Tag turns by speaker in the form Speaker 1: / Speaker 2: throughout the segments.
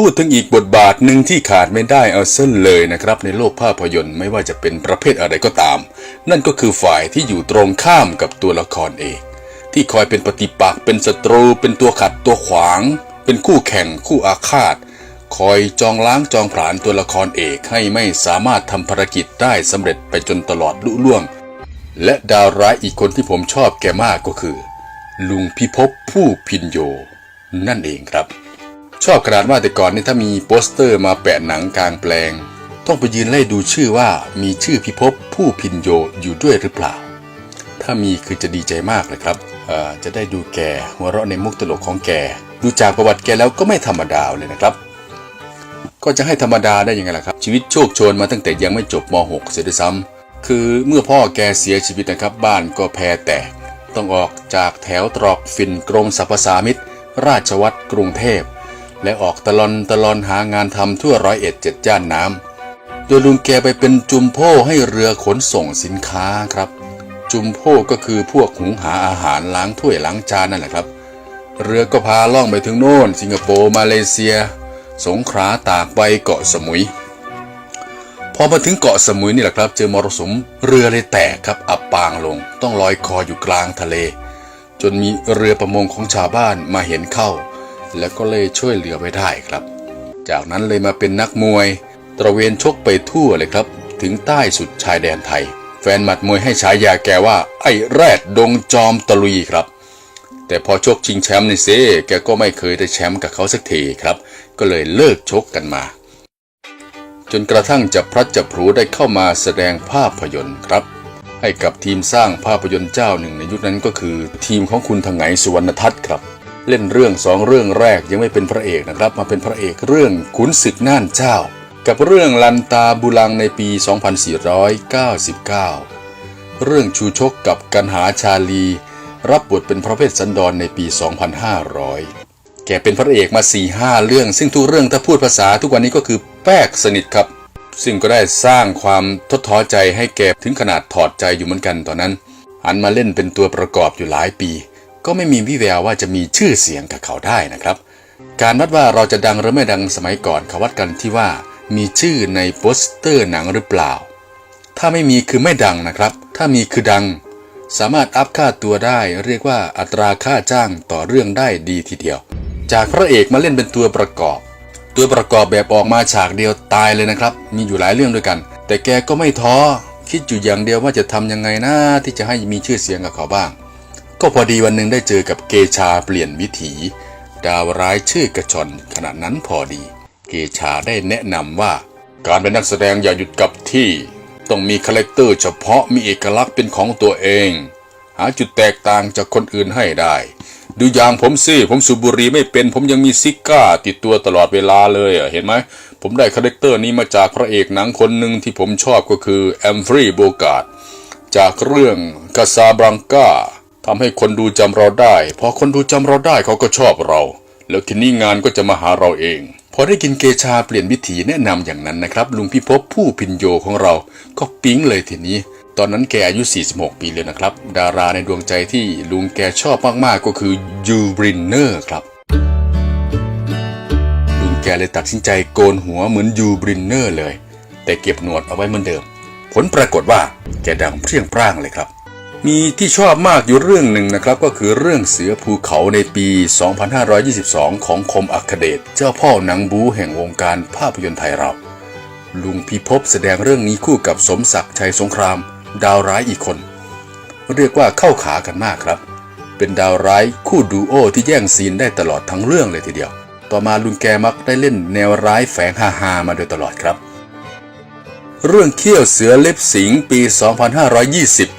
Speaker 1: พูดถึงอีกบทบาทหนึ่งที่ขาดไม่ได้เอาเส้นเลยนะครับ ในโลกภาพยนตร์ไม่ว่าจะเป็นประเภทอะไรก็ตาม นั่นก็คือฝ่ายที่อยู่ตรงข้ามกับตัวละครเอก ที่คอยเป็นปฏิปักษ์เป็นศัตรู เป็นตัวขัดตัวขวาง เป็นคู่แข่งคู่อาฆาต คอยจองล้างจองผลาญตัวละครเอกให้ไม่สามารถทำภารกิจได้สำเร็จไปจนตลอดลุล่วง และดาวร้ายอีกคนที่ผมชอบแกมากก็คือ ลุงพิภพผู้พินโย นั่นเองครับ ชอบขนาดว่าแต่ก่อนนี่ถ้ามีโปสเตอร์มาแปะหนังกลางแปลง ต้องไปยืนไล่ดูชื่อว่ามีชื่อพิภพผู้พินโยอยู่ด้วยหรือเปล่า ถ้ามีคือจะดีใจมากเลยครับจะได้ดูแกหัวเราะในมุกตลกของแก ดูจากประวัติแกแล้วก็ไม่ธรรมดาเลยนะครับ ก็จะให้ธรรมดาได้ยังไงล่ะครับ ชีวิตโชคโชนมาตั้งแต่ยังไม่จบม .6 เสียด้วยซ้ำคือเมื่อพ่อแกเสียชีวิตนะครับ บ้านก็แพ้แตก ต้องออกจากแถวตรอกฟินกรมสรรพสามิตราชวัตรกรุงเทพ และออกตะลอนตะลอนหางานทำทั่วร้อยเอ็ดเจ็ดย่านน้ำโดยลุงแกไปเป็นจุมโพให้เรือขนส่งสินค้าครับ จุมโพก็คือพวกหุงหาอาหารล้างถ้วยล้างจานนั่นแหละครับ เรือก็พาล่องไปถึงโน่น สิงคโปร์มาเลเซีย สงขลาตากใบเกาะสมุย พอมาถึงเกาะสมุยนี่แหละครับ เจอมรสุมเรือเลยแตกครับอับปางลง ต้องลอยคออยู่กลางทะเล จนมีเรือประมงของชาวบ้านมาเห็นเข้า แล้วก็เลยช่วยเหลือไว้ได้ครับ จากนั้นเลยมาเป็นนักมวย ตระเวนชกไปทั่วเลยครับ ถึงใต้สุดชายแดนไทย แฟนหมัดมวยให้ฉายาแกว่า ไอ้แรดดงจอมตะลุยครับ แต่พอชกชิงแชมป์นี่เซแกก็ไม่เคยได้แชมป์กับเขาสักทีครับ ก็เลยเลิกชกกันมา จนกระทั่งจับพลัดจับพลูได้เข้ามาแสดงภาพยนตร์ครับให้กับทีมสร้างภาพยนตร์เจ้าหนึ่งในยุคนั้นก็คือทีมของคุณทางไหสุวรรณทัศน์ครับ เล่นเรื่องสองเรื่องแรกยังไม่เป็นพระเอกนะครับ มาเป็นพระเอกเรื่องขุนศึกน่านเจ้า กับเรื่องลันตาบุลังในปี 2499 เรื่องชูชกกับกันหาชาลี รับบทเป็นพระเพชรสันดรในปี 2500 แกเป็นพระเอกมา 4-5 เรื่อง ซึ่งทุกเรื่องถ้าพูดภาษาทุกวันนี้ก็คือแป๊กสนิทครับ ซึ่งก็ได้สร้างความทดท้อใจให้แกถึงขนาดถอดใจอยู่เหมือนกันตอนนั้นหันมาเล่นเป็นตัวประกอบอยู่หลายปี ก็ไม่มีวิแววว่าจะมีชื่อเสียงกับเขาได้นะครับ การวัดว่าเราจะดังหรือไม่ดังสมัยก่อนเขาวัดกันที่ว่า มีชื่อในโปสเตอร์หนังหรือเปล่า ถ้าไม่มีคือไม่ดังนะครับ ถ้ามีคือดัง สามารถอัพค่าตัวได้ เรียกว่าอัตราค่าจ้างต่อเรื่องได้ดีทีเดียว จากพระเอกมาเล่นเป็นตัวประกอบ ตัวประกอบแบบออกมาฉากเดียวตายเลยนะครับ มีอยู่หลายเรื่องด้วยกัน แต่แกก็ไม่ท้อคิดอยู่อย่างเดียวว่าจะทำยังไงนะที่จะให้มีชื่อเสียงกับเขาบ้าง ก็พอดีวันหนึ่งได้เจอกับเกชาเปลี่ยนวิถี ดาวร้ายชื่อกระชอนขณะนั้นพอดี เกชาได้แนะนำว่า การเป็นนักแสดงอย่าหยุดกับที่ ต้องมีคาแรคเตอร์เฉพาะมีเอกลักษณ์เป็นของตัวเอง หาจุดแตกต่างจากคนอื่นให้ได้ ดูอย่างผมสิผมสูบบุหรี่ไม่เป็น ผมยังมีซิก้าติดตัวตลอดเวลาเลยเห็นไหมผมได้คาแรคเตอร์นี้มาจากพระเอกหนังคนหนึ่งที่ผมชอบก็คือแอมฟรีโบกาดจากเรื่องกาซาบรังกา ทำให้คนดูจำเราได้ พอคนดูจำเราได้เขาก็ชอบเรา แล้วทีนี้งานก็จะมาหาเราเอง พอได้กินเกชาเปลี่ยนวิถีแนะนำอย่างนั้นนะครับ ลุงพิภพผู้พินโยของเรา ก็ปิ๊งเลยทีนี้ ตอนนั้นแกอายุ 46 ปีเลยนะครับ ดาราในดวงใจที่ลุงแกชอบมากๆก็คือยูบรินเนอร์ครับลุงแกเลยตัดสินใจโกนหัวเหมือนยูบรินเนอร์เลย แต่เก็บหนวดเอาไว้เหมือนเดิม ผลปรากฏว่าแกดังเปรี้ยงปร้างเลยครับ มีที่ชอบมากอยู่เรื่องหนึ่งนะครับก็คือเรื่องเสือภูเขาในปี 2522 ของคมอัคเดชเจ้าพ่อหนังบูแห่งวงการภาพยนตร์ไทยเราลุงพิภพแสดงเรื่องนี้คู่กับสมศักดิ์ชัยสงคราม ดาวร้ายอีกคน เรียกว่าเข้าขากันมากครับ เป็นดาวร้ายคู่ดูโอที่แย่งซีนได้ตลอดทั้งเรื่องเลยทีเดียว ต่อมาลุงแกมักได้เล่นแนวร้ายแฝงฮาๆมาโดยตลอดครับ เรื่องเขี้ยวเสือเล็บสิงปี 2520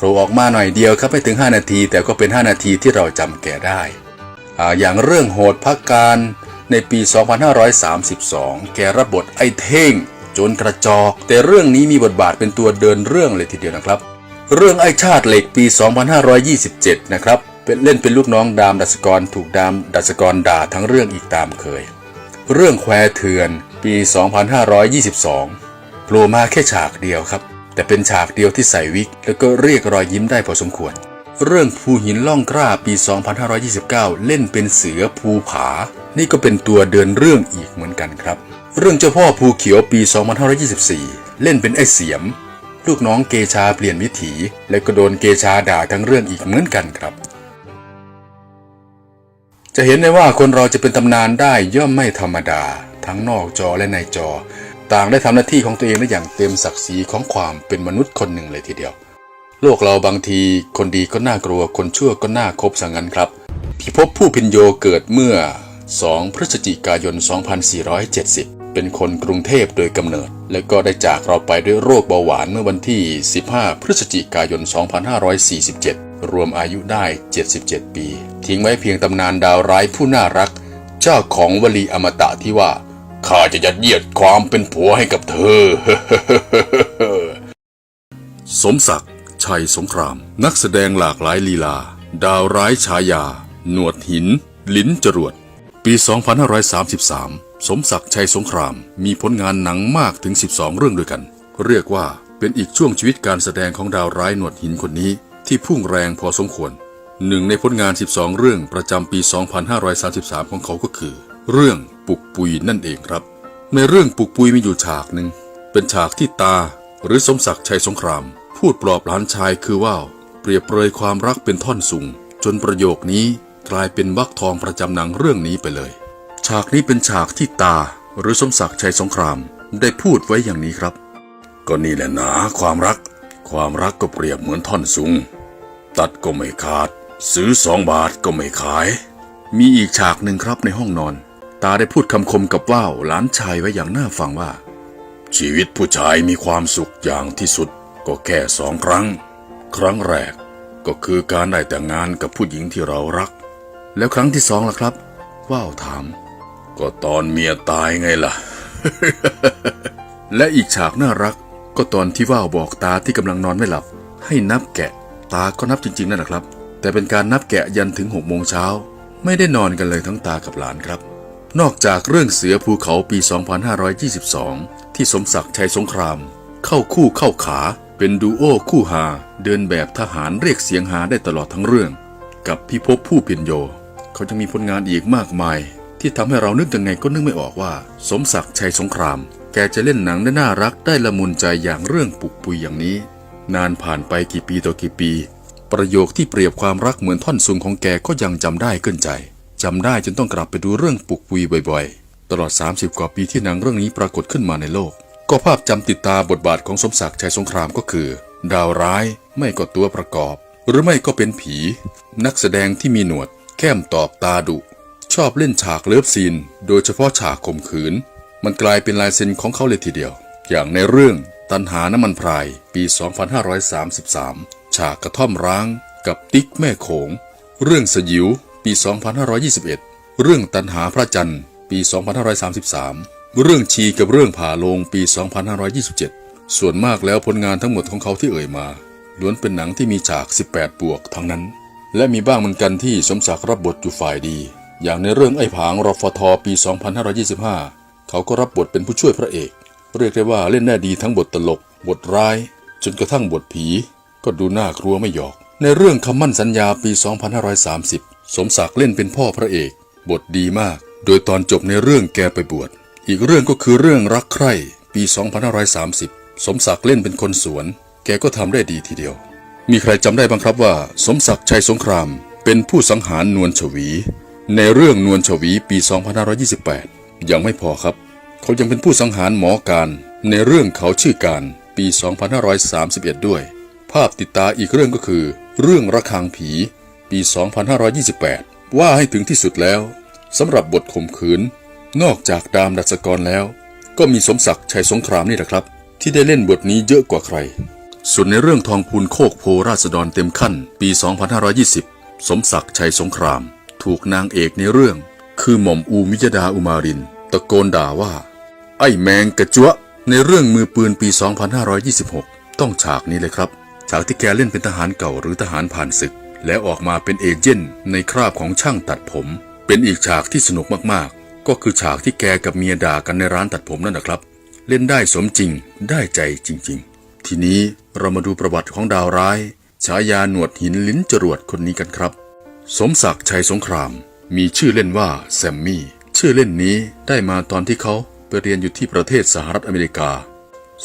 Speaker 1: ผล่ออกมาหน่อยเดียวครับไม่ถึง 5 นาที แต่ก็เป็น 5 นาทีที่เราจำแกได้ออย่างเรื่องโหดพักการในปี 2532 แกรับบทไอ้เท่งจนกระจอก แต่เรื่องนี้มีบทบาทเป็นตัวเดินเรื่องเลยทีเดียวนะครับ เรื่องไอ้ชาติเหล็กปี 2527 นะครับเป็นเล่นเป็นลูกน้องดามดัชกรถูกดามดัชกรด่าทั้งเรื่องอีกตามเคย เรื่องแควเถื่อนปี 2522โผล่มาแค่ฉากเดียวครับ แต่เป็นฉากเดียวที่ใส่วิก แล้วก็เรียกรอยยิ้มได้พอสมควร เรื่องภูหินล่องกล้าปี 2529 เล่นเป็นเสือภูผา นี่ก็เป็นตัวเดินเรื่องอีกเหมือนกันครับ เรื่องเจ้าพ่อภูเขียวปี 2524 เล่นเป็นไอ้เสียม ลูกน้องเกชาเปลี่ยนวิถี และก็โดนเกชาด่าทั้งเรื่องอีกเหมือนกันครับจะเห็นได้ว่าคนเราจะเป็นตำนานได้ย่อมไม่ธรรมดา ทั้งนอกจอและในจอ ต่างได้ทำหน้าที่ของตัวเองได้อย่างเต็มศักดิ์ศรีของความเป็นมนุษย์คนหนึ่งเลยทีเดียว โลกเราบางทีคนดีก็น่ากลัวคนชั่วก็น่าคบสังกันครับ พิภพผู้พินโยเกิดเมื่อ 2 พฤศจิกายน 2470 เป็นคนกรุงเทพโดยกำเนิด และก็ได้จากเราไปด้วยโรคเบาหวานเมื่อวันที่ 15 พฤศจิกายน 2547 รวมอายุได้ 77 ปี ทิ้งไว้เพียงตำนานดาวร้ายผู้น่ารัก เจ้าของวลีอมตะที่ว่า ข้าจะยัดเยียดความเป็นผัวให้กับเธอ สมศักดิ์ชัยสงคราม นักแสดงหลากหลายลีลา ดาวร้ายฉายา หนวดหิน ลิ้นจรวด ปี 2533 สมศักดิ์ชัยสงคราม มีผลงานหนังมากถึง 12 เรื่องด้วยกัน เรียกว่าเป็นอีกช่วงชีวิตการแสดงของดาวร้ายหนวดหินคนนี้ ที่พุ่งแรงพอสมควรหนึ่งในผลงาน 12 เรื่องประจำปี 2533 ของเขาก็คือ เรื่องปุกปุยนั่นเองครับ ในเรื่องปุกปุยมีอยู่ฉากหนึ่งเป็นฉากที่ตาหรือสมศักดิ์ชัยสงคราม พูดปลอบหลานชายคือว่าเปรียบเปรยความรักเป็นท่อนสูง จนประโยคนี้กลายเป็นวักทองประจำหนังเรื่องนี้ไปเลย ฉากนี้เป็นฉากที่ตาหรือสมศักดิ์ชัยสงคราม ได้พูดไว้อย่างนี้ครับ ก็นี่แหละนะความรัก ความรักก็เปรียบเหมือนท่อนสูงตัดก็ไม่ขาด ซื้อสองบาทก็ไม่ขาย มีอีกฉากหนึ่งครับในห้องนอน ตาได้พูดคำคมกับว่าวหลานชายไว้อย่างน่าฟังว่า ชีวิตผู้ชายมีความสุขอย่างที่สุดก็แค่สองครั้ง ครั้งแรกก็คือการได้แต่งงานกับผู้หญิงที่เรารัก แล้วครั้งที่สองล่ะครับ ว่าวถาม ก็ตอนเมียตายไงล่ะ และอีกฉากน่ารัก ก็ตอนที่ว่าวบอกตาที่กำลังนอนไม่หลับ ให้นับแกะ ตาก็นับจริง ๆนั่นแหละครับ แต่เป็นการนับแกะยันถึงหกโมงเช้า ไม่ได้นอนกันเลยทั้งตากับหลานครับ นอกจากเรื่องเสือภูเขาปี 2522 ที่สมศักดิ์ชัยสงคราม เข้าคู่เข้าขาเป็นดูโอคู่หา เดินแบบทหารเรียกเสียงหาได้ตลอดทั้งเรื่อง กับพิภพผู้เพียนโย เขายังมีผลงานอีกมากมาย ที่ทำให้เรานึกยังไงก็นึกไม่ออกว่า สมศักดิ์ชัยสงคราม แกจะเล่นหนังได้น่ารักได้ละมุนใจอย่างเรื่องปุกปุยอย่างนี้ นานผ่านไปกี่ปีต่อกี่ปี ประโยคที่เปรียบความรักเหมือนท่อนซุงของแกก็ยังจำได้ขึ้นใจ จำได้จนต้องกลับไปดูเรื่องปุกปุยบ่อยๆ ตลอด 30 กว่าปีที่หนังเรื่องนี้ปรากฏขึ้นมาในโลก ก็ภาพจำติดตาบทบาทของสมศักดิ์ชัยสงครามก็คือ ดาวร้ายไม่ก็ตัวประกอบ หรือไม่ก็เป็นผี นักแสดงที่มีหนวด แก้มตอบตาดุ ชอบเล่นฉากเลิฟซีน โดยเฉพาะฉากข่มขืน มันกลายเป็นลายเซ็นของเขาเลยทีเดียว อย่างในเรื่องตันหาน้ำมันพรายปี 2533 ฉากกระท่อมร้าง กับติ๊กแม่โขง เรื่องสยิว ปี 2521 เรื่องตันหาพระจันทร์ ปี 2533 เรื่องชีกับเรื่องผ่าลงปี 2527 ส่วนมากแล้วผลงานทั้งหมดของเขาที่เอ่ยมาล้วนเป็นหนังที่มีฉาก 18 บวกทั้งนั้น และมีบ้างเหมือนกันที่สมศักดิ์รับบทอยู่ฝ่ายดี อย่างในเรื่องไอ้ผางรฟทปี 2525 เขาก็รับบทเป็นผู้ช่วยพระเอก เรียกได้ว่าเล่นได้ดีทั้งบทตลก บทร้าย จนกระทั่งบทผี ก็ดูน่ากลัวไม่หยอก ในเรื่องคำมั่นสัญญาปี 2530 สมศักดิ์เล่นเป็นพ่อพระเอก บทดีมาก โดยตอนจบในเรื่องแกไปบวช อีกเรื่องก็คือเรื่องรักใคร่ปี 2530 สมศักดิ์เล่นเป็นคนสวน แกก็ทำได้ดีทีเดียว มีใครจำได้บ้างครับว่า สมศักดิ์ชัยสงคราม เป็นผู้สังหารนวลชวี ในเรื่องนวลชวีปี 2528 ยังไม่พอครับ เขายังเป็นผู้สังหารหมอการ ในเรื่องเขาชื่อการปี 2531 ด้วย ภาพติดตาอีกเรื่องก็คือ เรื่องระฆังผี ปี 2528 ว่าให้ถึงที่สุดแล้วสำหรับบทข่มขืน นอกจากดามดัชกรแล้ว ก็มีสมศักดิ์ชัยสงครามนี่แหละครับ ที่ได้เล่นบทนี้เยอะกว่าใคร ส่วนในเรื่องทองพูนโคกโพราษฎรเต็มขั้น ปี 2520 สมศักดิ์ชัยสงคราม ถูกนางเอกในเรื่อง คือหม่อมอูมิยดาอุมาริน ตะโกนด่าว่า ไอ้แมงกระจัวในเรื่องมือปืนปี 2526 ต้องฉากนี้เลยครับ ฉากที่แกเล่นเป็นทหารเก่าหรือทหารผ่านศึก แล้วออกมาเป็นเอเจนต์ในคราบของช่างตัดผม เป็นอีกฉากที่สนุกมากๆ ก็คือฉากที่แกกับเมียด่ากันในร้านตัดผมนั่นนะครับ เล่นได้สมจริงได้ใจจริง ๆ ทีนี้เรามาดูประวัติของดาวร้าย ฉายาหนวดหินลิ้นจรวดคนนี้กันครับ สมศักดิ์ชัยสงคราม มีชื่อเล่นว่าแซมมี่ชื่อเล่นนี้ได้มาตอนที่เขาไปเรียนอยู่ที่ประเทศสหรัฐอเมริกา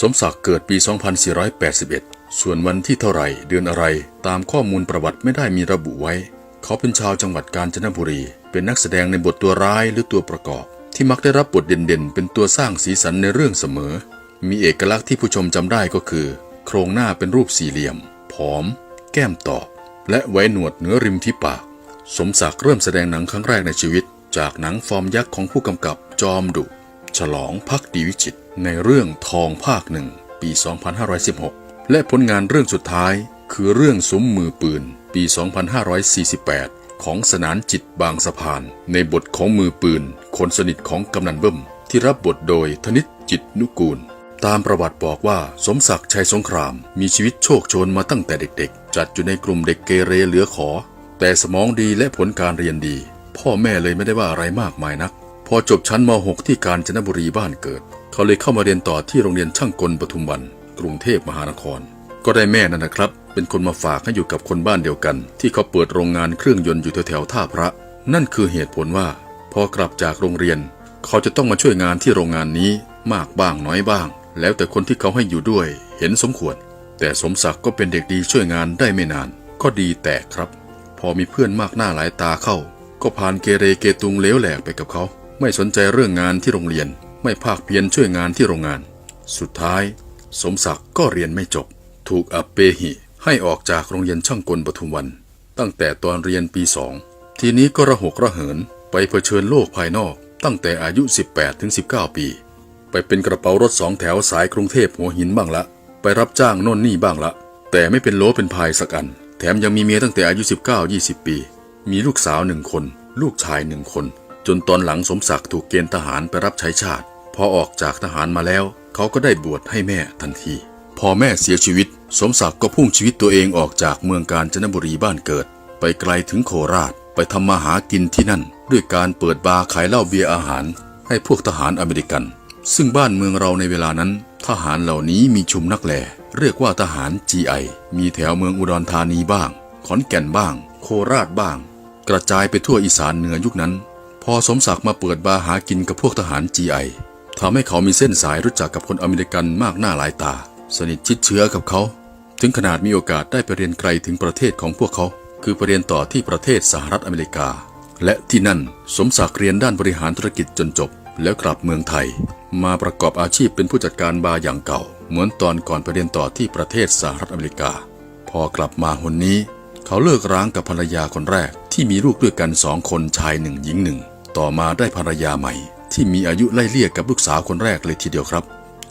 Speaker 1: สมศักดิ์เกิดปี 2481 ส่วนวันที่เท่าไหร่เดือนอะไร ตามข้อมูลประวัติไม่ได้มีระบุไว้ เขาเป็นชาวจังหวัดกาญจนบุรี เป็นนักแสดงในบทตัวร้ายหรือตัวประกอบ ที่มักได้รับบทเด่นๆ เป็นตัวสร้างสีสันในเรื่องเสมอ มีเอกลักษณ์ที่ผู้ชมจำได้ก็คือ โครงหน้าเป็นรูปสี่เหลี่ยม ผอม แก้มตอบ และไว้หนวดเหนือริมที่ปาก สมศักดิ์เริ่มแสดงหนังครั้งแรกในชีวิต จากหนังฟอร์มยักษ์ของผู้กำกับจอมดุ ฉลองพักดีวิจิตในเรื่องทองภาคหนึ่งปี 2516 และผลงานเรื่องสุดท้ายคือเรื่องซุ้มมือปืน ปี 2548 ของสนานจิตบางสะพาน ในบทของมือปืน คนสนิทของกำนันเบิ้ม ที่รับบทโดยธนิตจิตนุกูล ตามประวัติบอกว่าสมศักดิ์ชัยสงคราม มีชีวิตโชคโชนมาตั้งแต่เด็กๆ จัดอยู่ในกลุ่มเด็กเกเรเหลือขอ แต่สมองดีและผลการเรียนดี พ่อแม่เลยไม่ได้ว่าอะไรมากมายนัก พอจบชั้นม .6 ที่กาญจนบุรีบ้านเกิด เขาเลยเข้ามาเรียนต่อที่โรงเรียนช่างกลปทุมวัน กรุงเทพมหานคร ก็ได้แม่นั่นนะครับ เป็นคนมาฝากให้อยู่กับคนบ้านเดียวกัน ที่เขาเปิดโรงงานเครื่องยนต์อยู่แถวๆท่าพระ นั่นคือเหตุผลว่า พอกลับจากโรงเรียน เขาจะต้องมาช่วยงานที่โรงงานนี้มากบ้างน้อยบ้าง แล้วแต่คนที่เขาให้อยู่ด้วย เห็นสมควร แต่สมศักดิ์ก็เป็นเด็กดีช่วยงานได้ไม่นาน ก็ดีแต่ครับ พอมีเพื่อนมากหน้าหลายตาเข้า ก็ผ่านเกเรเกตุงเลวแหลกไปกับเขา ไม่สนใจเรื่องงานที่โรงเรียน ไม่ภาคเพียรช่วยงานที่โรงงาน สุดท้าย สมศักดิ์ก็เรียนไม่จบ ถูกอับเปหิ ให้ออกจากโรงเรียนช่างกลปทุมวัน ตั้งแต่ตอนเรียนปีสองทีนี้ก็ระหกระเหินไปเผชิญโลกภายนอก ตั้งแต่อายุ 18ถึง19ปี ไปเป็นกระเป๋ารถสองแถวสายกรุงเทพหัวหินบ้างละ ไปรับจ้างโน่นนี่บ้างละ แต่ไม่เป็นโลเป็นพายสักอัน แถมยังมีเมียตั้งแต่อายุ 19-20 ปี มีลูกสาวหนึ่งคน ลูกชายหนึ่งคน จนตอนหลังสมศักดิ์ถูกเกณฑ์ทหารไปรับใช้ชาติ พอออกจากทหารมาแล้ว เขาก็ได้บวชให้แม่ทันที พอแม่เสียชีวิต สมศักดิ์ก็พุ่งชีวิตตัวเองออกจากเมืองกาญจนบุรีบ้านเกิด ไปไกลถึงโคราช ไปทำมาหากินที่นั่น ด้วยการเปิดบาร์ขายเหล้าเบียร์อาหาร ให้พวกทหารอเมริกัน ซึ่งบ้านเมืองเราในเวลานั้น ทหารเหล่านี้มีชุมนักแลเรียกว่าทหาร GI มีแถวเมืองอุดรธานีบ้าง ขอนแก่นบ้าง โคราชบ้าง กระจายไปทั่วอีสานเหนือยุคนั้น พอสมศักดิ์มาเปิดบาร์หากินกับพวกทหาร GI ทำให้เขามีเส้นสายรู้จักกับคนอเมริกันมากหน้าหลายตา สนิทชิดเชื้อกับเขา ถึงขนาดมีโอกาสได้ไปเรียนไกลถึงประเทศของพวกเขา คือไปเรียนต่อที่ประเทศสหรัฐอเมริกา และที่นั่นสมศักดิ์เรียนด้านบริหารธุรกิจจนจบ แล้วกลับเมืองไทย มาประกอบอาชีพเป็นผู้จัดการบาร์อย่างเก่า เหมือนตอนก่อนไปเรียนต่อที่ประเทศสหรัฐอเมริกา พอกลับมาหนนี้ เขาเลิกร้างกับภรรยาคนแรกที่มีลูกด้วยกันสองคนชายหนึ่งหญิงหนึ่งต่อมาได้ภรรยาใหม่ ที่มีอายุไล่เลี่ยกับลูกสาวคนแรกเลยทีเดียวครับ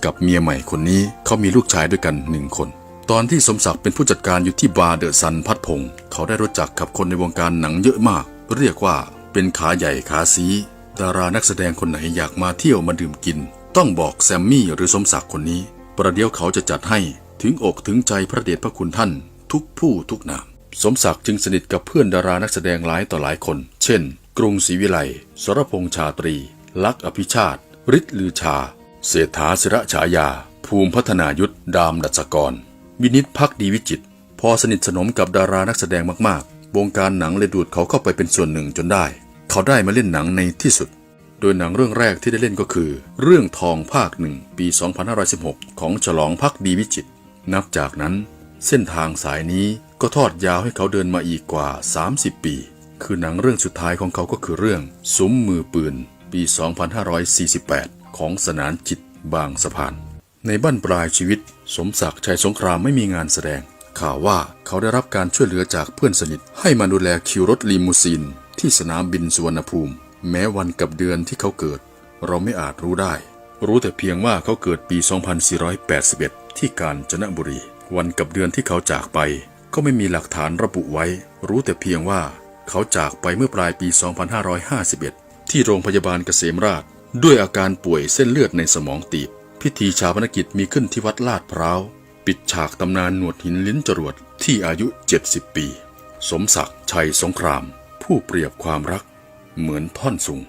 Speaker 1: กับเมียใหม่คนนี้เขามีลูกชายด้วยกันหนึ่งคน ตอนที่สมศักดิ์เป็นผู้จัดการอยู่ที่บาร์เดอะซันพัดพงศ์เขาได้รู้จักกับคนในวงการหนังเยอะมาก เรียกว่าเป็นขาใหญ่ขาซีดารานักแสดงคนไหนอยากมาเที่ยวมาดื่มกิน ต้องบอกแซมมี่หรือสมศักดิ์คนนี้ ประเดี๋ยวเขาจะจัดให้ถึงอกถึงใจพระเดชพระคุณท่าน ทุกผู้ทุกนาม สมศักดิ์จึงสนิทกับเพื่อนดารานักแสดงหลายต่อหลายคน เช่น กรุงศรีวิไลสรพงษ์ชาตรี ลักษ์อภิชาติฤทธิ์ลือชา เศรษฐาศิระฉายา ภูมิพัฒนายุทธดามดัชกร วินิตพักดีวิจิต พอสนิทสนมกับดารานักแสดงมากๆ วงการหนังเลยดูดเขาเข้าไปเป็นส่วนหนึ่งจนได้ เขาได้มาเล่นหนังในที่สุด โดยหนังเรื่องแรกที่ได้เล่นก็คือ เรื่องทองภาคหนึ่งปี 2516 ของฉลองพักดีวิจิต นับจากนั้น เส้นทางสายนี้ก็ทอดยาวให้เขาเดินมาอีกกว่า 30 ปี คือหนังเรื่องสุดท้ายของเขาก็คือเรื่องซุ้มมือปืน ปี 2548 ของสนานจิตบางสะพาน ในบั้นปลายชีวิต สมศักดิ์ชัยสงครามไม่มีงานแสดง ข่าวว่าเขาได้รับการช่วยเหลือจากเพื่อนสนิท ให้มาดูแลคิวรถลีมูซีนที่สนามบินสุวรรณภูมิ แม้วันกับเดือนที่เขาเกิด เราไม่อาจรู้ได้ รู้แต่เพียงว่าเขาเกิดปี 2481 ที่กาญจนบุรี วันกับเดือนที่เขาจากไป ก็ไม่มีหลักฐานระบุไว้ รู้แต่เพียงว่าเขาจากไปเมื่อปลายปี 2551 ที่โรงพยาบาลเกษมราช ด้วยอาการป่วยเส้นเลือดในสมองตีบ พิธีชาปนกิจมีขึ้นที่วัดลาดพร้าว ปิดฉากตำนานหนวดหินลิ้นจรวดที่อายุ 70 ปี สมศักดิ์ชัยสงคราม ผู้เปรียบความรัก เหมือนท่อนสุง